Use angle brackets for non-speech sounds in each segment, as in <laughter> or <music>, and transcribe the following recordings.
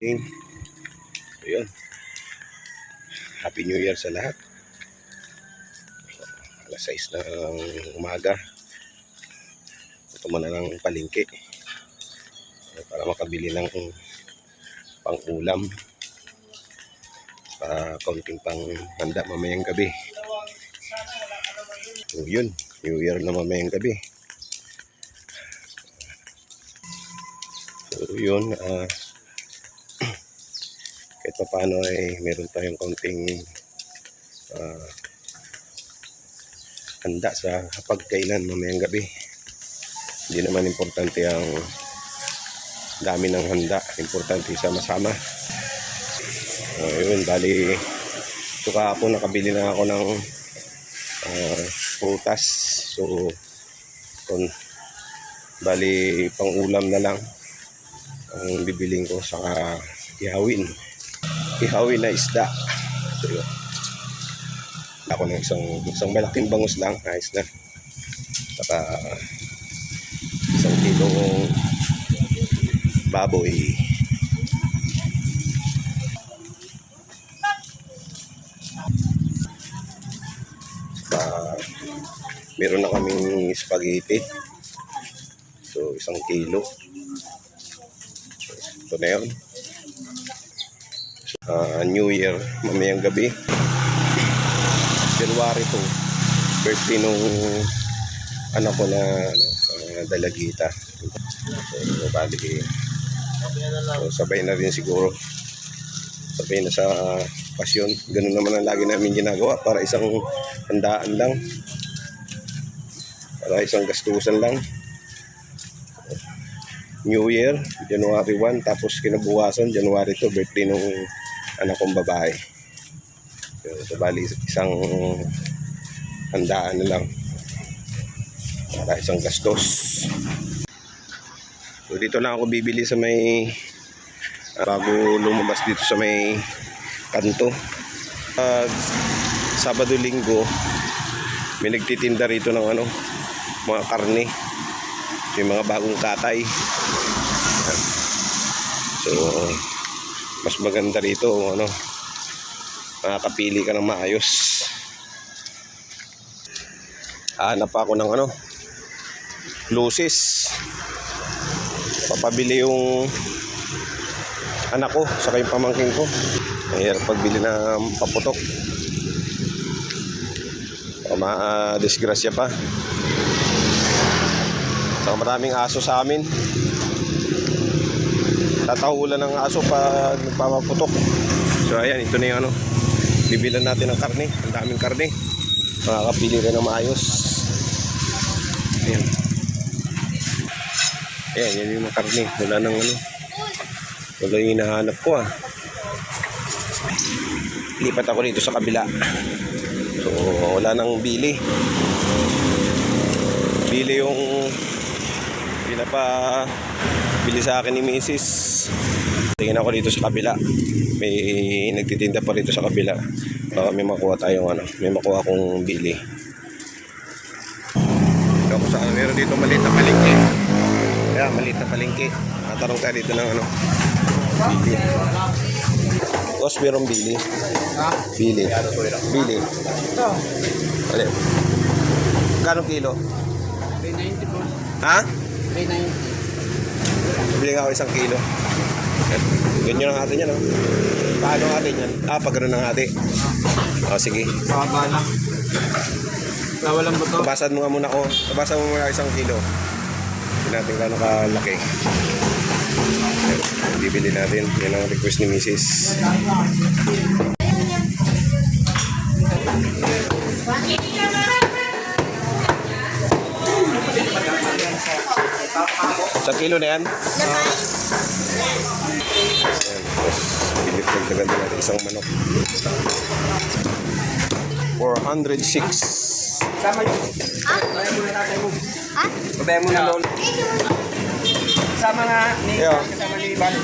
morning. Ayun. Happy New Year sa lahat. Alas 6 ng umaga. Ito mo na ng palingki. Para makabili ng pang-ulam. Para kaunting pang handa mamayang gabi. So yun, New Year na mamayang gabi. So yun, ah kahit pa paano ay meron tayong kaunting ah, handa sa pagkainan mamayang gabi. Hindi naman importante ang dami ng handa. Importante sama-sama. Uh, yun, bali ito kahapon nakabili na ako ng ah, prutas. So, kung bali pang ulam na lang ang bibiling ko sa ihawin ihawin na isda. So, yun. Ako ng isang, isang malaking bangus lang. Ayos na. Saka isang kilong baboy. Saka meron na kaming spaghetti. So, isang kilo. So, ito na yun uh, New Year mamayang gabi. January 2 birthday nung anak ko na ano, uh, dalagita so bali so, sabay na rin siguro. Sabay na sa pasyon. Ganun naman ang lagi namin ginagawa para isang handaan lang. Para isang gastusan lang. New Year, January 1, tapos kinabukasan, January 2, birthday nung anak kong babae. So, so bali, isang handaan na lang. Para isang gastos. So, dito na ako bibili sa may ah, bago lumabas dito sa may kanto. Uh, Sabado linggo, may nagtitinda rito ng ano, mga karne. So, yung mga bagong katay. So, mas maganda rito, ano, makakapili ka ng maayos. Hanap ako ng ano, lucis. Papabili yung anak ko, saka yung pamangking ko. Mahirap pagbili ng paputok. O ma-disgrasya pa. Saka maraming aso sa amin. Tatahulan ng aso pag nagpapaputok. So ayan, ito na yung ano. Bibilan natin ng karne. Ang daming karne. Makakapili rin ng maayos. Ayan. Ayan, yan yung karne. Wala nang ano. Wala yung hinahanap ko ah. Lipat ako dito sa kabila. So, wala nang bili. Bili yung pinapa bili sa akin ni Mrs. Tingin ako dito sa kabila. May nagtitinda pa rito sa kabila. Baka may makuha tayong ano, may makuha akong bili. Ako sa ano, meron dito maliit na palengke. Kaya yeah, maliit na palengke. Natarong tayo dito ng ano, bili. Tapos merong bili. Bili. Bili. Ito. Alin. Kanong kilo? 390 po. Ha? 390 bumili nga ako isang kilo. Ganyan ang atin yan, oh. Paano ang atin yan? Ah, pag ganun ang atin. O, oh, ah, sige. Pababa lang. Lawa lang ba to? Tabasan mo nga muna ako. Tabasan mo muna isang kilo. Hindi natin gaano kalaki. Bibili natin. Yan ang request ni Mrs. Sa kilo na yan? Ayan. Tapos, Pilit nagdagan din natin isang manok. 406. Sama yun. Babayan mo na tatay mo. Ha? Babayan mo na lolo. Sama nga ni Yeah. kasama ni Iban.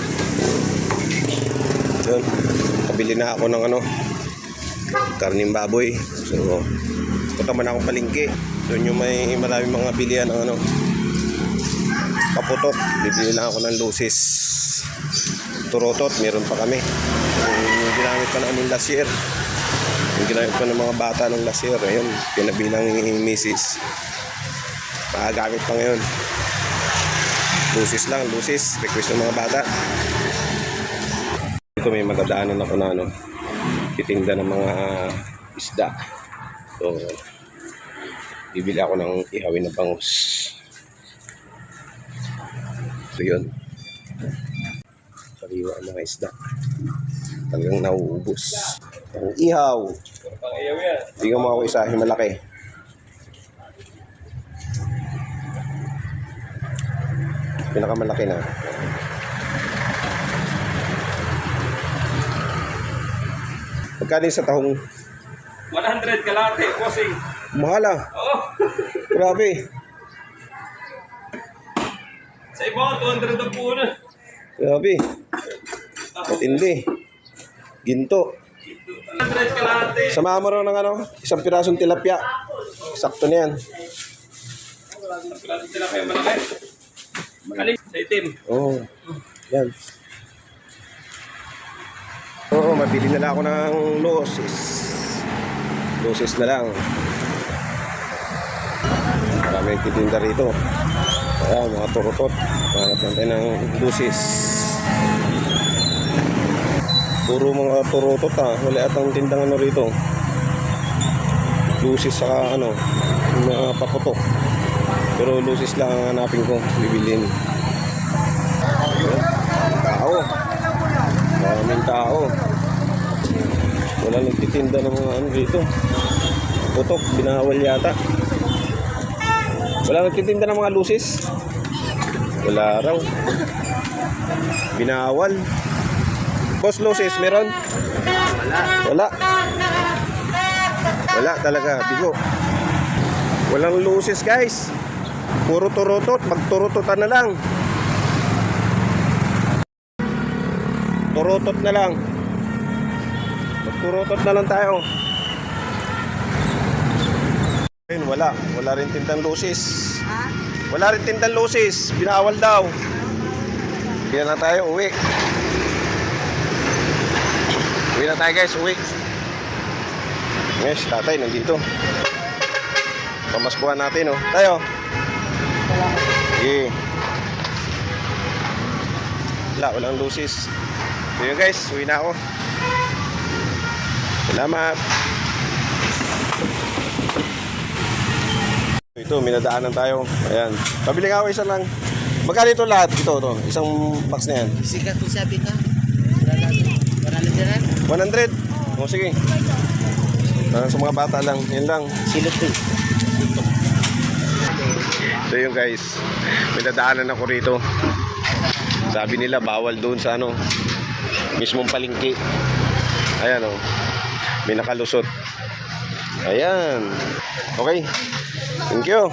Yun. Kabili na ako ng ano, karning baboy. So, punta man ako palingki. Doon yung may maraming mga bilihan ng ano, paputok. Bibili na ako ng lusis. Turotot, meron pa kami. Yung ginamit pa namin last year. Yung ginamit pa ng mga bata nung last year. Ayun, pinabilang ni Mrs. Makagamit pa ngayon. Lusis lang, lusis. Request ng mga bata. Dito may madadaanan ako na ano, titinda ng mga isda. So, bibili ako ng ihawin na bangus. So yun. Sariwa ang mga isda. Talagang nauubos. Ang ihaw. Ako isa, yung malaki. Pinakamalaki na. Magkano sa tahong 100 kalate, bossing. mahal ah. Oo. <laughs> Grabe. Sa iba, 200 ang puno. Grabe. Matindi. Ginto. 100 kalate. Samahan mo rin ng ano, isang pirasong tilapia. Sakto na yan. Kayo malaki. Alin? Sa itim. Oo. Oh, yan. Oo, mabili na lang ako ng loses. Loses na lang. Marami nagtitinda rito. Kaya mga turutot. Hanap natin ng loses. Puro mga turutot ha. Wala atang tindang ano rito. Lusis saka ano, mga paputok. Pero lusis lang ang hanapin ko. Bibilin. Tao. Maraming tao. Wala nagtitinda ng mga ano dito. Putok, binawal yata. Wala nagtitinda ng mga lusis. Wala raw. Binawal. Boss lusis, meron? Wala. Wala. Wala talaga, bigo. Walang lusis guys. Puro turutot, magturutotan na lang. Turutot na lang. Magturutot na lang tayo. Ayun, wala. Wala rin tindang lusis. Wala rin tindang lusis. Binawal daw. Kaya na tayo, uwi. Uwi na tayo guys, uwi. Yes, tatay, nandito. Pamaskuhan natin, oh. Tayo. Sige. Wala, walang lusis. So yun guys, uwi na ako. Salamat. Ito, minadaanan tayo. Ayan. Pabili nga ako isa lang. Magkano ito lahat? Ito, ito. Isang box na yan. Sikat po sabi ka. Wala Wala na 100. O sige. Para sa mga bata lang. Yan lang. Silot po. So yun guys, may dadaanan ako rito. Sabi nila bawal doon sa ano, mismong palingki. Ayan o, may nakalusot. Ayan. Okay. Thank you.